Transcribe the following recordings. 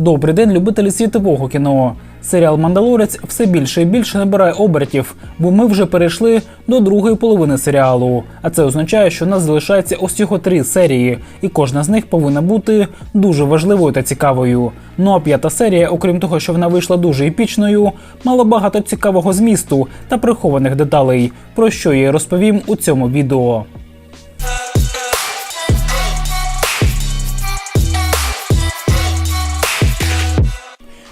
Добрий день, любителі світового кіно. Серіал Мандалорець все більше і більше набирає обертів, бо ми вже перейшли до другої половини серіалу. А це означає, що у нас залишається усього три серії, і кожна з них повинна бути дуже важливою та цікавою. Ну а п'ята серія, окрім того, що вона вийшла дуже епічною, мала багато цікавого змісту та прихованих деталей, про що я розповім у цьому відео.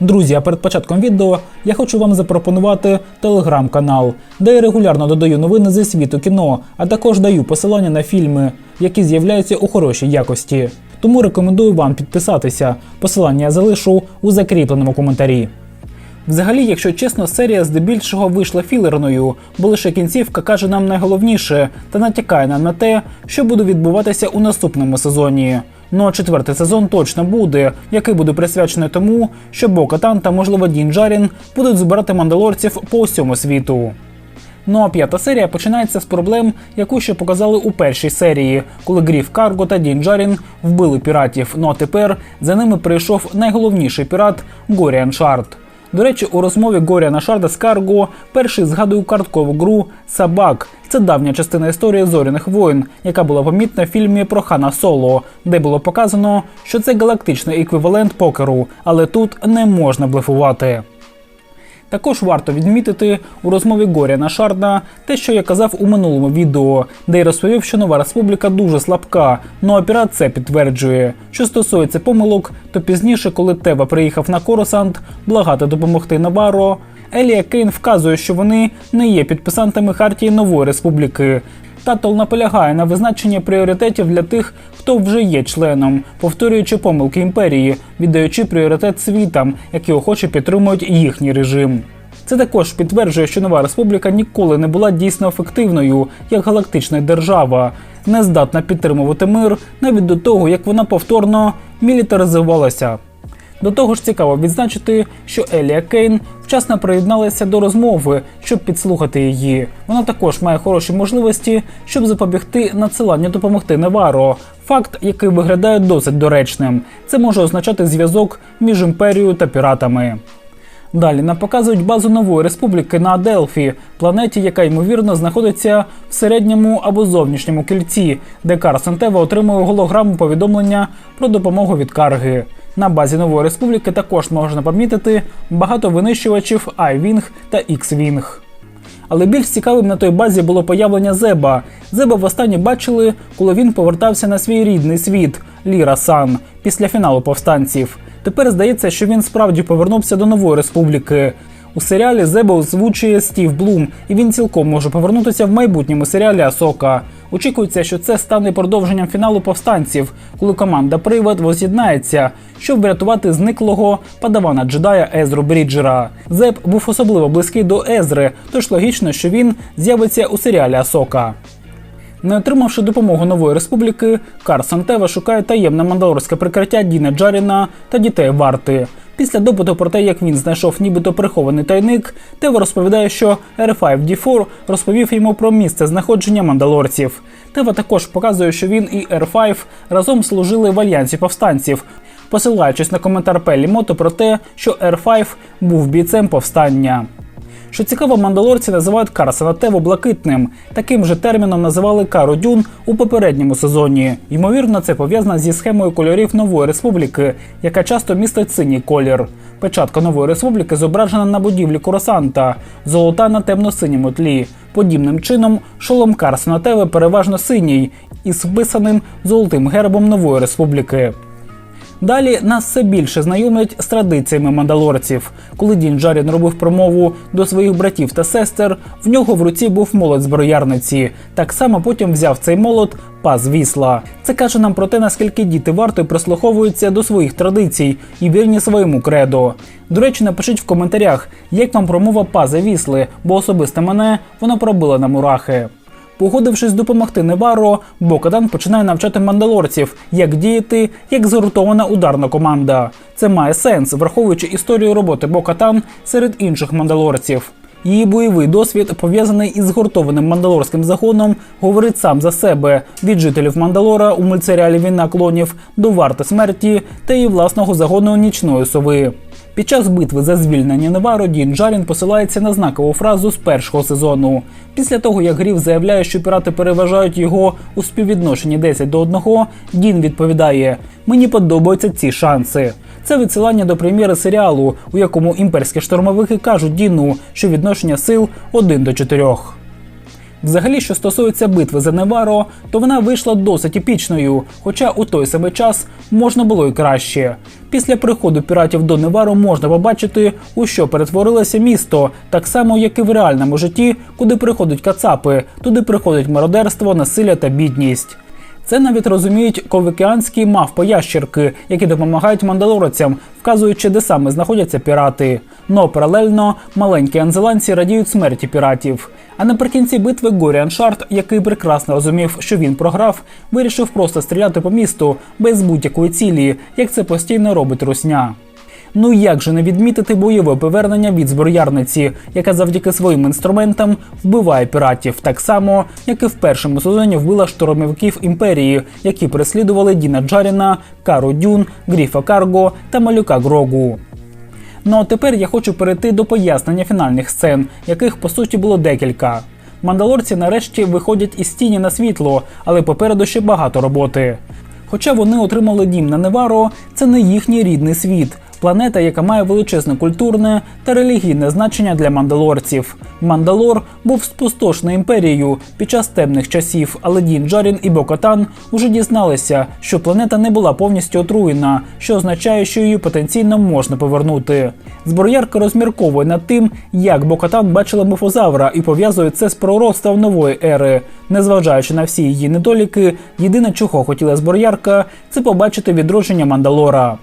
Друзі, а перед початком відео я хочу вам запропонувати телеграм-канал, де я регулярно додаю новини зі світу кіно, а також даю посилання на фільми, які з'являються у хорошій якості. Тому рекомендую вам підписатися. Посилання я залишу у закріпленому коментарі. Взагалі, якщо чесно, серія здебільшого вийшла філерною, бо лише кінцівка каже нам найголовніше та натякає нам на те, що буде відбуватися у наступному сезоні. Ну а четвертий сезон точно буде, який буде присвячений тому, що Бо-Катан та можливо Дін Джарін будуть збирати мандалорців по всьому світу. Ну а п'ята серія починається з проблем, яку ще показали у першій серії, коли Гріф Карго та Дін Джарін вбили піратів. Ну а тепер за ними прийшов найголовніший пірат Горіан Шард. До речі, у розмові Горя Шарда з Карго перший згадує карткову гру Сабак. Це давня частина історії зоряних воїн, яка була помітна в фільмі про Хана Соло, де було показано, що це галактичний еквівалент покеру, але тут не можна блефувати. Також варто відмітити у розмові Горіана Шарда те, що я казав у минулому відео, де й розповів, що нова республіка дуже слабка. Ну а пірат це підтверджує. Що стосується помилок, то пізніше, коли Тева приїхав на Коросант благати допомогти Наваро, Елія Кейн вказує, що вони не є підписантами хартії нової республіки. Татл наполягає на визначенні пріоритетів для тих, хто вже є членом, повторюючи помилки імперії, віддаючи пріоритет світам, які охоче підтримують їхній режим. Це також підтверджує, що нова республіка ніколи не була дійсно ефективною як галактична держава, не здатна підтримувати мир навіть до того, як вона повторно мілітаризувалася. До того ж, цікаво відзначити, що Елія Кейн вчасно приєдналася до розмови, щоб підслухати її. Вона також має хороші можливості, щоб запобігти надсиланню допомогти Неваро. Факт, який виглядає досить доречним. Це може означати зв'язок між імперією та піратами. Далі нам показують базу нової республіки на Аделфі, планеті, яка ймовірно знаходиться в середньому або зовнішньому кільці, де Карсон Тева отримує голограму повідомлення про допомогу від карги. На базі нової республіки також можна помітити багато винищувачів I-Wing та X-Wing. Але більш цікавим на той базі було появлення Зеба. Зеба востаннє бачили, коли він повертався на свій рідний світ Ліра Сан після фіналу повстанців. Тепер здається, що він справді повернувся до нової республіки. У серіалі Зеба озвучує Стів Блум, і він цілком може повернутися в майбутньому серіалі Асока. Очікується, що це стане продовженням фіналу повстанців, коли команда Привид воз'єднається, щоб врятувати зниклого падавана джедая Езру Бріджера. Зеб був особливо близький до Езри, тож логічно, що він з'явиться у серіалі Асока. Не отримавши допомогу нової республіки, Карсон Тева шукає таємне мандалорське прикриття Діна Джаріна та дітей варти. Після допиту про те, як він знайшов нібито прихований тайник, Тево розповідає, що R5D4 розповів йому про місце знаходження мандалорців. Тева також показує, що він і R5 разом служили в альянсі повстанців, посилаючись на коментар Пелі Мото про те, що R5 був бійцем повстання. Що цікаво, мандалорці називають Карсона Теву блакитним. Таким же терміном називали Кару Дюн у попередньому сезоні. Ймовірно, це пов'язано зі схемою кольорів нової республіки, яка часто містить синій колір. Печатка нової республіки зображена на будівлі Коросанта, золота на темно-синьому тлі. Подібним чином, шолом Карсона Теви переважно синій із вписаним золотим гербом нової республіки. Далі нас все більше знайомлять з традиціями мандалорців. Коли Дін Джарін робив промову до своїх братів та сестер, в нього в руці був молот зброярниці. Так само потім взяв цей молот паз вісла. Це каже нам про те, наскільки діти варто прислуховуються до своїх традицій і вірні своєму кредо. До речі, напишіть в коментарях, як вам промова пази вісли, бо особисто мене вона пробила на мурахи. Погодившись допомогти Неваро, Бокадан починає навчати мандалорців, як діяти як згуртована ударна команда. Це має сенс, враховуючи історію роботи Бокатан серед інших мандалорців. Її бойовий досвід, пов'язаний із згуртованим мандалорським загоном, говорить сам за себе від жителів Мандалора у мультсеріалі Війна клонів до варти смерті та її власного загону нічної сови. Під час битви за звільнення Неваро Дін Джарін посилається на знакову фразу з першого сезону. Після того, як Гріф заявляє, що пірати переважають його у співвідношенні 10 до 1, Дін відповідає: Мені подобаються ці шанси. Це відсилання до прем'єри серіалу, у якому імперські штурмовики кажуть Діну, що відношення сил 1 до 4. Взагалі, що стосується битви за Неваро, то вона вийшла досить епічною, хоча у той самий час можна було й краще. Після приходу піратів до Неваро можна побачити, у що перетворилося місто, так само як і в реальному житті, куди приходять кацапи, туди приходить мародерство, насилля та бідність. Це навіть розуміють ковикіанські мавпоящерки, які допомагають мандалорцям, вказуючи, де саме знаходяться пірати. Но паралельно маленькі анзеландці радіють смерті піратів. А наприкінці битви Горіан Шарт, який прекрасно розумів, що він програв, вирішив просто стріляти по місту без будь-якої цілі, як це постійно робить русня. Ну як же не відмітити бойове повернення від зброярниці, яка завдяки своїм інструментам вбиває піратів, так само, як і в першому сезоні вбила штурмовиків імперії, які переслідували Діна Джаріна, Кару Дюн, Гріфа Карго та малюка Грогу. Ну а тепер я хочу перейти до пояснення фінальних сцен, яких по суті було декілька. Мандалорці нарешті виходять із тіні на світло, але попереду ще багато роботи. Хоча вони отримали дім на Неваро, це не їхній рідний світ, планета, яка має величезне культурне та релігійне значення для мандалорців. Мандалор був спустошений імперією під час темних часів, але Дін Джарін і Бокатан уже дізналися, що планета не була повністю отруєна, що означає, що її потенційно можна повернути. Зброярка розмірковує над тим, як Бокатан бачила мефозавра і пов'язує це з пророцтвом нової ери. Незважаючи на всі її недоліки, єдине, чого хотіла зброярка, це побачити відродження Мандалора.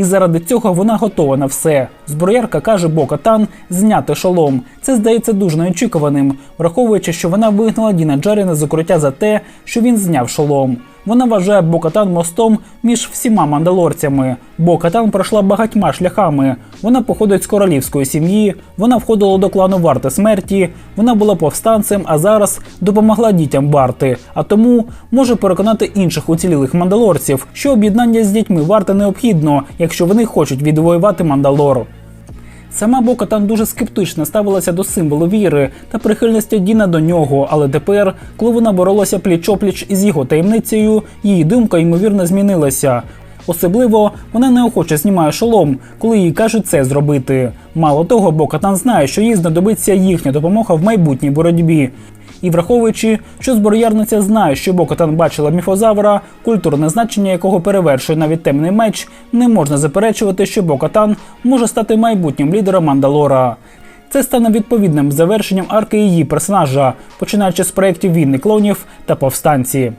І заради цього вона готова на все. Зброярка каже Бокатан зняти шолом. Це здається дуже неочікуваним, враховуючи, що вона вигнала Діна Джаріна з укриття за те, що він зняв шолом. Вона вважає Бокатан мостом між всіма мандалорцями. Бокатан пройшла багатьма шляхами. Вона походить з королівської сім'ї, вона входила до клану варти смерті, вона була повстанцем, а зараз допомогла дітям варти. А тому може переконати інших уцілілих мандалорців, що об'єднання з дітьми варти необхідно, якщо вони хочуть відвоювати мандалор. Сама Бокатан дуже скептично ставилася до символу віри та прихильності Діна до нього, але тепер, коли вона боролася пліч-опліч із його таємницею, її думка ймовірно змінилася. Особливо вона неохоче знімає шолом, коли їй кажуть це зробити. Мало того, Бокатан знає, що їй знадобиться їхня допомога в майбутній боротьбі. І враховуючи, що зброярниця знає, що Бокатан бачила міфозавра, культурне значення якого перевершує навіть темний меч, не можна заперечувати, що Бокатан може стати майбутнім лідером Мандалора. Це стане відповідним завершенням арки її персонажа, починаючи з проєктів війни клонів та повстанці.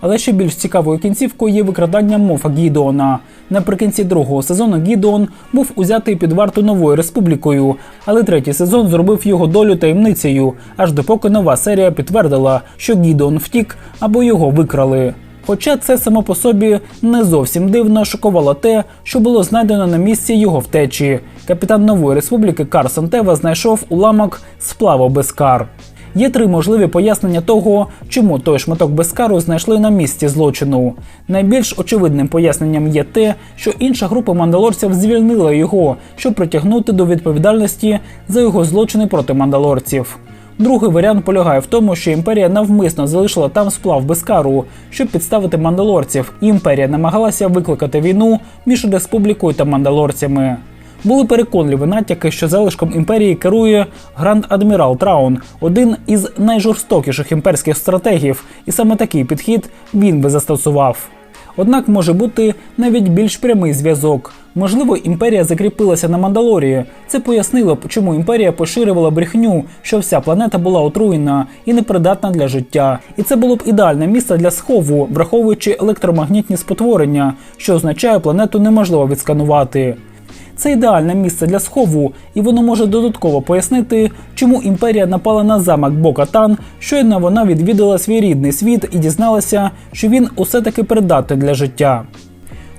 Але ще більш цікавою кінцівкою є викрадання Мофа Гідеона. Наприкінці другого сезону Гідеон був узятий під варту новою республікою, але третій сезон зробив його долю таємницею, аж допоки нова серія підтвердила, що Гідеон втік або його викрали. Хоча це само по собі не зовсім дивно шокувало те, що було знайдено на місці його втечі. Капітан нової республіки Карсон Тева знайшов уламок сплаву Бескар. Є три можливі пояснення того, чому той шматок Бескару знайшли на місці злочину. Найбільш очевидним поясненням є те, що інша група мандалорців звільнила його, щоб притягнути до відповідальності за його злочини проти мандалорців. Другий варіант полягає в тому, що імперія навмисно залишила там сплав Бескару, щоб підставити мандалорців. Імперія намагалася викликати війну між республікою та мандалорцями. Були переконливі натяки, що залишком імперії керує гранд адмірал Траун, один із найжорстокіших імперських стратегів, і саме такий підхід він би застосував. Однак може бути навіть більш прямий зв'язок. Можливо, імперія закріпилася на Мандалорії. Це пояснило б, чому імперія поширювала брехню, що вся планета була отруєна і непридатна для життя. І це було б ідеальне місце для схову, враховуючи електромагнітні спотворення, що означає, планету неможливо відсканувати. Це ідеальне місце для схову, і воно може додатково пояснити, чому імперія напала на замок Бокатан, щойно вона відвідала свій рідний світ і дізналася, що він усе таки придатний для життя.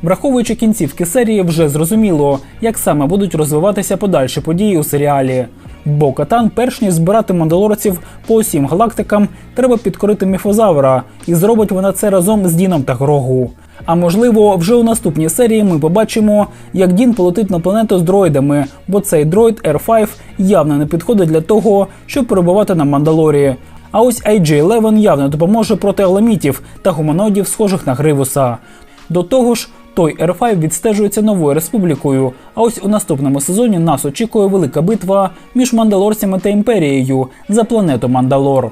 Враховуючи кінцівки серії, вже зрозуміло, як саме будуть розвиватися подальші події у серіалі. Бо Катан, перш ніж збирати мандалорців по усім галактикам, треба підкорити міфозавра, і зробить вона це разом з Діном та Грогу. А можливо, вже у наступній серії ми побачимо, як Дін полетить на планету з дроїдами, бо цей дроїд R5 явно не підходить для того, щоб перебувати на Мандалорі. А ось IG-11 явно допоможе проти аламітів та гуманоїдів, схожих на Гривуса. До того ж, той R5 відстежується новою республікою. А ось у наступному сезоні нас очікує велика битва між мандалорцями та імперією за планету Мандалор.